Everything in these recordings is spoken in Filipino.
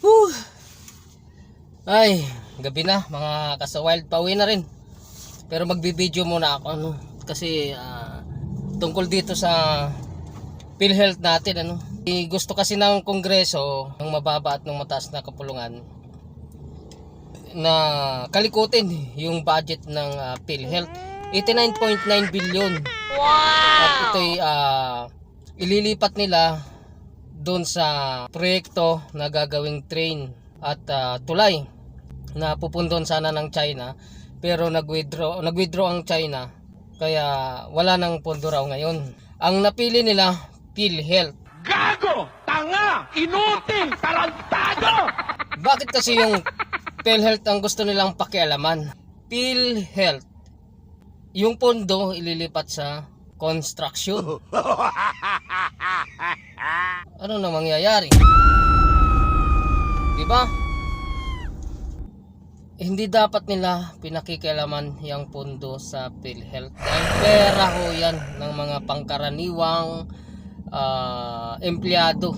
Whew. Ay, gabi na mga kasawild. Pauwi na rin. Pero magbibideo muna ako ano kasi ah, tungkol dito sa PhilHealth natin ano. Eh, gusto kasi ng kongreso ng mababa at ng mataas na kapulungan na kalikutin yung budget ng ah, PhilHealth. 89.9 billion. At ito'y ah, ililipat nila doon sa proyekto na gagawing train at ah, tulay na pupundon sana ng China pero nag-withdraw nag-withdraw ang China kaya wala nang pondo raw ngayon. Ang napili nila PhilHealth. Gago! Tanga! Inutil! Tarantado! Bakit kasi yung PhilHealth ang gusto nilang pakialaman? PhilHealth. Yung pondo ililipat sa construction. Ano na mangyayari? Di ba? Hindi dapat nila pinakikialaman yung pondo sa PhilHealth. Dahil pera ho yan ng mga pangkaraniwang ah, empleyado.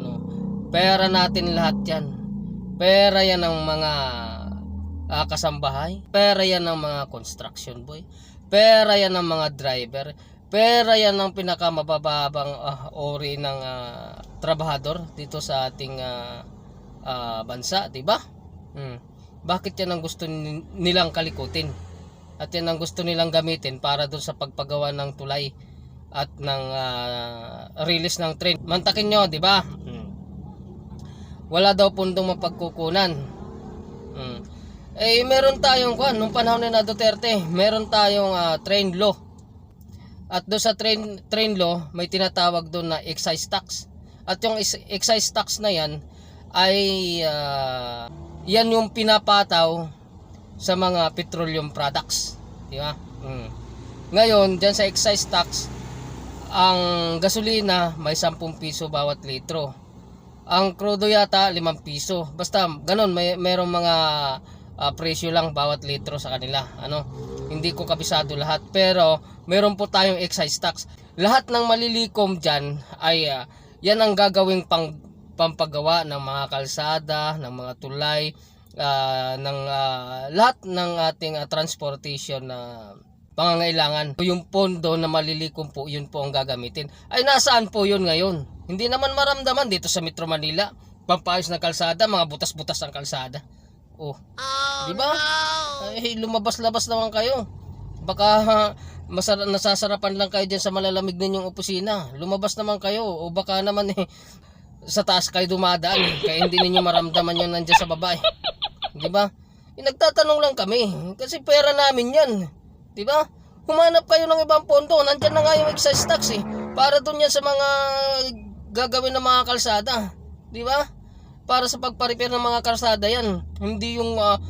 No? Pera natin lahat yan. Pera yan ng mga ah, kasambahay. Pera yan ng mga construction boy. Pera yan ng mga driver. Pera yan ng pinakamabababang ori ng ah, trabahador dito sa ating ah, ah, bansa, 'di ba? Hmm. Bakit yan ang gusto ni- nilang kalikutin? At yan ang gusto nilang gamitin para doon sa pagpagawa ng tulay at ng ah, release ng train. Mantakin nyo, 'di ba? Hmm. Wala daw pundong mapagkukunan. Hmm. Eh meron tayong kwan nung panahon ni na Duterte, meron tayong ah, train law. At doon sa train train law, may tinatawag doon na excise tax. At yung is- excise tax na 'yan ay ah, yan yung pinapataw sa mga petroleum products, di ba? Mm. Ngayon, diyan sa excise tax, ang gasolina may 10 piso bawat litro. Ang krudo yata 5 piso. Basta ganun, may merong mga ah, presyo lang bawat litro sa kanila. Ano? Hindi ko kabisado lahat, pero meron po tayong excise tax. Lahat ng malilikom diyan ay ah, yan ang gagawing pang pampagawa ng mga kalsada, ng mga tulay, ah, ng ah, lahat ng ating ah, transportation na pangangailangan. Yung pondo na malilikom po, yun po ang gagamitin. Ay nasaan po yun ngayon? Hindi naman maramdaman dito sa Metro Manila. Pampayos na kalsada, mga butas-butas ang kalsada. Oh, di ba? Ay, lumabas-labas naman kayo. Baka ha, masara- nasasarapan lang kayo dyan sa malalamig ninyong opisina. Lumabas naman kayo. O baka naman eh, sa taas kayo dumadaan. eh. Kaya hindi ninyo maramdaman yun nandiyan sa baba. eh. Di ba? Eh, nagtatanong lang kami. Kasi pera namin yan. Di ba? Humanap kayo ng ibang pondo. Nandyan na nga yung excise tax eh. Para dun yan sa mga gagawin ng mga kalsada. Di ba? Para sa pagpa-repair ng mga kalsada yan. Hindi yung ah,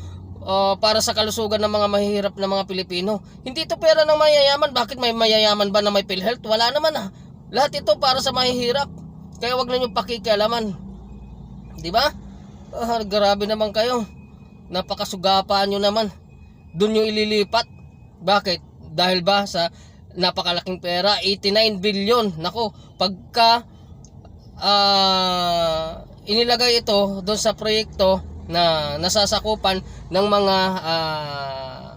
ah, para sa kalusugan ng mga mahihirap na mga Pilipino. Hindi ito pera ng mayayaman. Bakit may mayayaman ba na may PhilHealth? Wala naman ah. Lahat ito para sa mahihirap. Kaya wag na nyo pakikialaman. Di ba? Ah, grabe naman kayo. Napakasugapa nyo naman. Doon nyo ililipat. Bakit? Dahil ba sa napakalaking pera? 89 billion. Nako, pagka ah, inilagay ito doon sa proyekto na nasasakupan ng mga ah,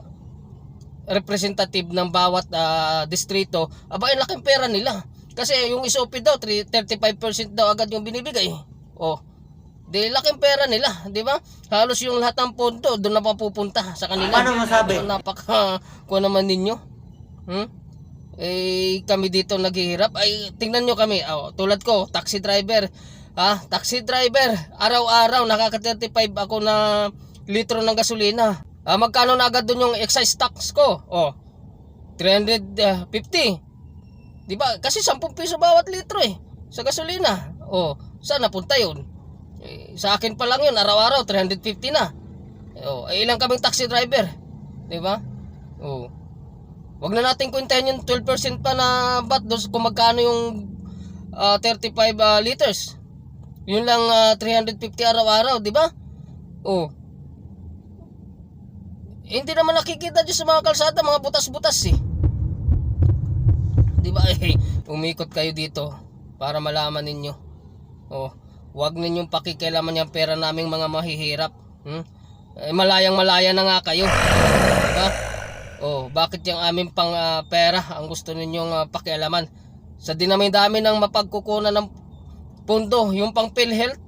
representative ng bawat ah, distrito, aba, ang laking pera nila. Kasi yung SOP daw, 3 35% daw agad yung binibigay. Oh, di laking pera nila, di ba? Halos yung lahat ng pondo doon na papupunta sa kanila. Paano masabi? Oh, napaka kuha naman ninyo. Hmm? Eh kami dito naghihirap. Ay tingnan nyo kami. Oh, tulad ko, taxi driver. Ah, taxi driver. Araw-araw nakaka-35 ako na litro ng gasolina. Ah, magkano na agad doon yung excise tax ko? Oh. 350. Di ba? Kasi 10 piso bawat litro eh sa gasolina. Oh, saan napunta 'yun? Eh, sa akin pa lang 'yun, araw-araw 350 na. Oh, eh, ilang kaming taxi driver? 'Di ba? Oh. Wag na natin kwentahin yung 12% pa na bat doon kung magkano yung ah, 35 ah, liters. Yun lang ah, 350 araw-araw, 'di ba? Oh. Hindi naman nakikita dyan sa mga kalsada, mga butas-butas eh. Di ba eh, umikot kayo dito para malaman ninyo. Oh, Huwag ninyong pakikialaman yung pera naming mga mahihirap. Hmm? Eh, malayang malaya na nga kayo. Diba? Oh, bakit yung aming pang ah, pera ang gusto ninyong ah, pakialaman? Sa dinami-dami ng mapagkukunan ng pundo, yung pang PhilHealth,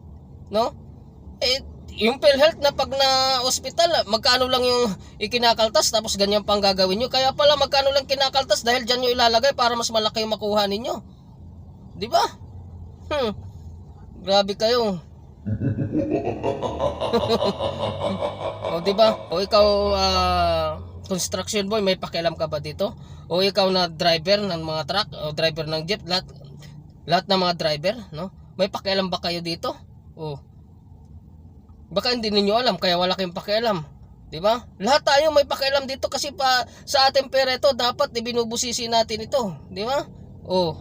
no? Eh, yung PhilHealth na pag na hospital, ah, magkano lang yung ikinakaltas tapos ganyan pang gagawin nyo. Kaya pala magkano lang kinakaltas dahil dyan nyo ilalagay para mas malaki yung makuha ninyo. Di ba? Hmm. Grabe kayo. o di ba? O ikaw ah, construction boy, may pakialam ka ba dito? O ikaw na driver ng mga truck o driver ng jeep, lahat lahat ng mga driver, no? May pakialam ba kayo dito? O Baka hindi ninyo alam kaya wala kayong pakialam. 'Di ba? Lahat tayo may pakialam dito kasi pa sa ating pera ito dapat ibinubusisi natin ito, 'di ba? Oh.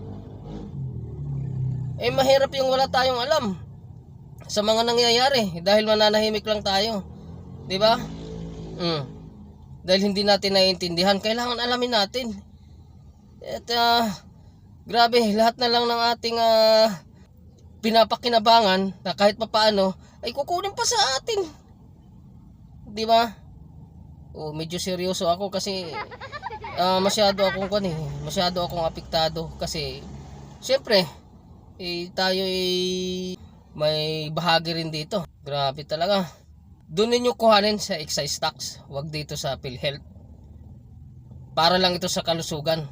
Eh mahirap yung wala tayong alam sa mga nangyayari dahil mananahimik lang tayo. 'Di ba? Mm. Dahil hindi natin naiintindihan, kailangan alamin natin. At ah, grabe, lahat na lang ng ating ah, pinapakinabangan na kahit papaano ay kukunin pa sa atin. 'Di ba? Oh, medyo seryoso ako kasi ah, masyado akong kan eh, masyado akong apektado kasi syempre eh, tayo eh, may bahagi rin dito. Grabe talaga. Doon ninyo kuhanin sa excise tax, wag dito sa PhilHealth. Para lang ito sa kalusugan.